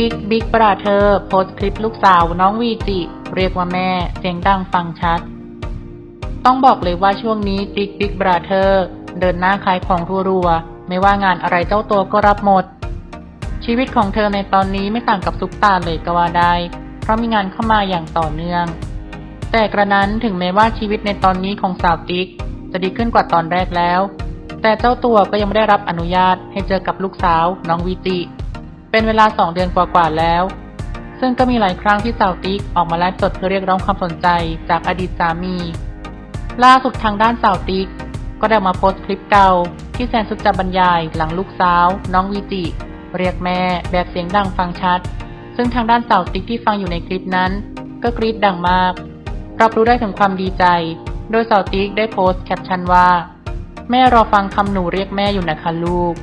ติ๊กบิ๊กบราเธอร์โพสคลิปลูกสาวน้องวีจิ เรียกว่าแม่เสียงดังฟังชัด ต้องบอกเลยว่าช่วงนี้ติ๊กบิ๊กบราเธอร์เดินหน้าขายของรัวๆ ไม่ว่างานอะไรเจ้าตัวก็รับหมด ชีวิตของเธอในตอนนี้ไม่ต่างกับซุปตาเลยก็ว่าได้ เพราะมีงานเข้ามาอย่างต่อเนื่อง แต่กระนั้นถึงแม้ว่าชีวิตในตอนนี้ของสาวติ๊ก จะดีขึ้นกว่าตอนแรกแล้ว แต่เจ้าตัวก็ยังไม่ได้รับอนุญาตให้เจอกับลูกสาวน้องวีจิ เป็นเวลาสองเดือนกว่าๆแล้ว ซึ่งก็มีหลายครั้งที่สาวติ๊กออกมาไลฟ์สดเพื่อเรียกร้องความสนใจจากอดีตสามี ล่าสุดทางด้านสาวติ๊ก ก็ได้มาโพสต์คลิปเก่าที่แซนสุดจะบรรยายหลังลูกสาว น้องวีจิ เรียกแม่แบบเสียงดังฟังชัด ซึ่งทางด้านสาวติ๊กที่ฟังอยู่ในคลิปนั้น ก็กรี๊ดดังมากรับรู้ได้ถึงความดีใจ โดยสาวติ๊กได้โพสต์แคปชั่นว่า แม่รอฟังคำหนูเรียกแม่อยู่นะคะลูก